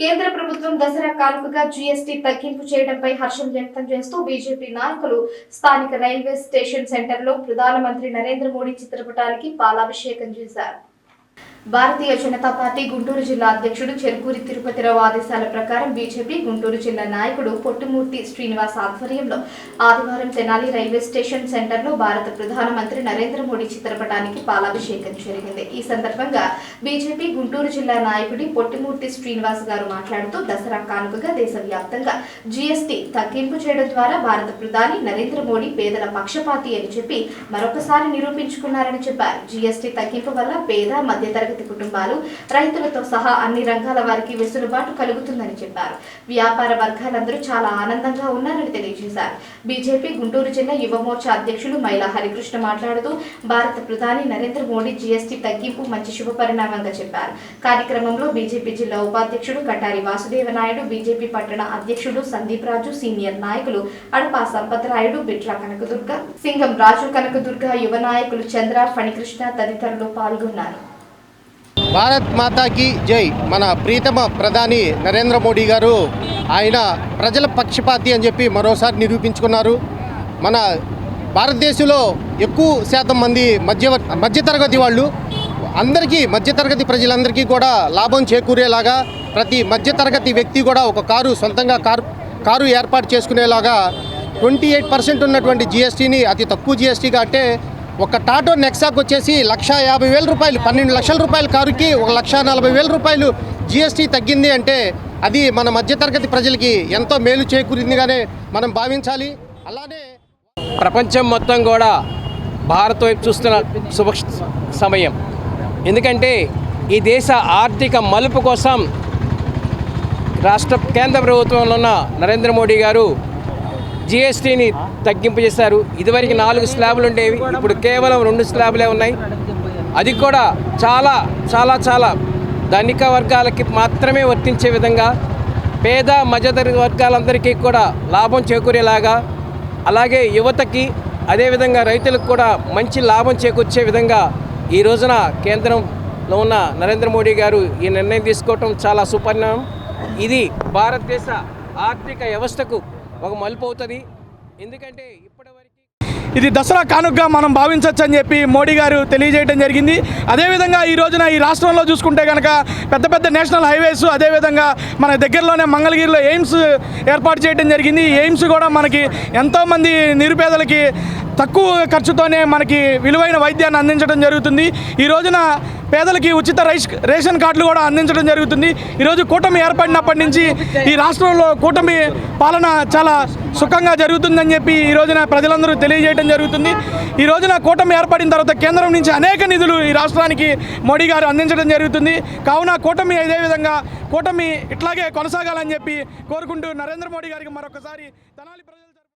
కేంద్ర ప్రభుత్వం దసరా కానుకగా జీఎస్టీ తగ్గింపు చేయడంపై హర్షం వ్యక్తం చేస్తూ బీజేపీ నాయకులు స్థానిక రైల్వే స్టేషన్ సెంటర్లో ప్రధానమంత్రి నరేంద్ర మోడీ చిత్రపటానికి పాలాభిషేకం చేశారు. భారతీయ జనతా పార్టీ గుంటూరు జిల్లా అధ్యక్షుడు చెరుకూరి తిరుపతిరావు ఆదేశాల ప్రకారం బీజేపీ గుంటూరు జిల్లా నాయకుడు పొట్టుమూర్తి శ్రీనివాస్ ఆధ్వర్యంలో ఆదివారం తెనాలి రైల్వే స్టేషన్ సెంటర్లో భారత ప్రధానమంత్రి నరేంద్ర మోడీ చిత్రపటానికి పాలాభిషేకం జరిగింది. ఈ సందర్భంగా బీజేపీ గుంటూరు జిల్లా నాయకుడి పొట్టిమూర్తి శ్రీనివాస్ గారు మాట్లాడుతూ దసరా కానుకగా దేశవ్యాప్తంగా జీఎస్టీ తగ్గింపు చేయడం ద్వారా భారత ప్రధాని నరేంద్ర మోడీ పేదల పక్షపాతి అని చెప్పి మరొకసారి నిరూపించుకున్నారని చెప్పారు. జీఎస్టీ తగ్గింపు వల్ల పేద మధ్యతరగతి కుటుంబాలు రైతులతో సహా అన్ని రంగాల వారికి వెసులుబాటు కలుగుతుందని చెప్పారు. వ్యాపార వర్గాలందరూ చాలా ఆనందంగా ఉన్నారని తెలియజేశారు. బీజేపీ గుంటూరు జిల్లా యువమోర్చా అధ్యక్షులు మైలా హరికృష్ణ మాట్లాడుతూ భారత ప్రధాని నరేంద్ర మోడీ జీఎస్టీ తగ్గింపు మంచి శుభ పరిణామంగా చెప్పారు. కార్యక్రమంలో బీజేపీ జిల్లా ఉపాధ్యక్షుడు కటారి వాసుదేవ నాయుడు బీజేపీ పట్టణ అధ్యక్షుడు సందీప్ రాజు సీనియర్ నాయకులు అడపా సంపతరాయుడు బిట్ల కనకదుర్గ సింగం రాజు కనకదుర్గ యువ నాయకులు చంద్ర ఫణికృష్ణ తదితరులు పాల్గొన్నారు. భారత్ మాతాకి జై. మన ప్రీతమ ప్రధాని నరేంద్ర మోడీ గారు ఆయన ప్రజల పక్షపాతి అని చెప్పి మరోసారి నిరూపించుకున్నారు. మన భారతదేశంలో ఎక్కువ శాతం మంది మధ్య మధ్యతరగతి వాళ్ళు అందరికీ మధ్యతరగతి ప్రజలందరికీ కూడా లాభం చేకూరేలాగా ప్రతి మధ్యతరగతి వ్యక్తి కూడా ఒక కారు సొంతంగా కారు కారు ఏర్పాటు చేసుకునేలాగా ట్వంటీ ఎయిట్ పర్సెంట్ ఉన్నటువంటి జిఎస్టీని అతి తక్కువ జిఎస్టీగా అంటే ఒక టాటో నెక్సాకు వచ్చేసి లక్ష యాభై వేల రూపాయలు పన్నెండు లక్షల రూపాయల కారుకి ఒక లక్ష నలభై వేల రూపాయలు జిఎస్టీ తగ్గింది అంటే అది మన మధ్యతరగతి ప్రజలకి ఎంతో మేలు చేకూరిందిగానే మనం భావించాలి. అలానే ప్రపంచం మొత్తం కూడా భారత్ వైపు చూస్తున్న శుభ సమయం. ఎందుకంటే ఈ దేశ ఆర్థిక మలుపు కోసం రాష్ట్ర కేంద్ర ప్రభుత్వంలో ఉన్న నరేంద్ర మోడీ గారు జిఎస్టీని తగ్గింపు చేశారు ఇదివరకు నాలుగు స్లాబులు ఉండేవి ఇప్పుడు కేవలం రెండు స్లాబులే ఉన్నాయి. అది కూడా చాలా చాలా చాలా ధనిక వర్గాలకి మాత్రమే వర్తించే విధంగా పేద మధ్యతరగతి వర్గాలందరికీ కూడా లాభం చేకూరేలాగా అలాగే యువతకి అదేవిధంగా రైతులకు కూడా మంచి లాభం చేకూర్చే విధంగా ఈ రోజున కేంద్రంలో ఉన్న నరేంద్ర మోడీ గారు ఈ నిర్ణయం తీసుకోవటం చాలా సుపరిణామం. ఇది భారతదేశ ఆర్థిక వ్యవస్థకు ఒక మలుపు అవుతుంది. ఎందుకంటే ఇప్పటివరకు ఇది దసరా కానుకగా మనం భావించవచ్చు అని చెప్పి మోడీ గారు తెలియజేయడం జరిగింది. అదేవిధంగా ఈ రోజున ఈ రాష్ట్రంలో చూసుకుంటే కనుక పెద్ద పెద్ద నేషనల్ హైవేస్ అదేవిధంగా మన దగ్గరలోనే మంగళగిరిలో ఎయిమ్స్ ఏర్పాటు చేయడం జరిగింది. ఎయిమ్స్ కూడా మనకి ఎంతోమంది నిరుపేదలకి తక్కువ ఖర్చుతోనే మనకి విలువైన వైద్యాన్ని అందించడం జరుగుతుంది. ఈ రోజున పేదలకి ఉచిత రైస్ రేషన్ కార్డులు కూడా అందించడం జరుగుతుంది. ఈరోజు కూటమి ఏర్పడినప్పటి నుంచి ఈ రాష్ట్రంలో కూటమి పాలన చాలా సుఖంగా జరుగుతుందని చెప్పి ఈ రోజున ప్రజలందరూ తెలియజేయడం జరుగుతుంది. ఈ రోజున కూటమి ఏర్పడిన తర్వాత కేంద్రం నుంచి అనేక నిధులు ఈ రాష్ట్రానికి మోడీ గారు అందించడం జరుగుతుంది. కావున కూటమి అదేవిధంగా కూటమి ఇట్లాగే కొనసాగాలని చెప్పి కోరుకుంటూ నరేంద్ర మోడీ గారికి మరొకసారి తనాలి ప్రజలు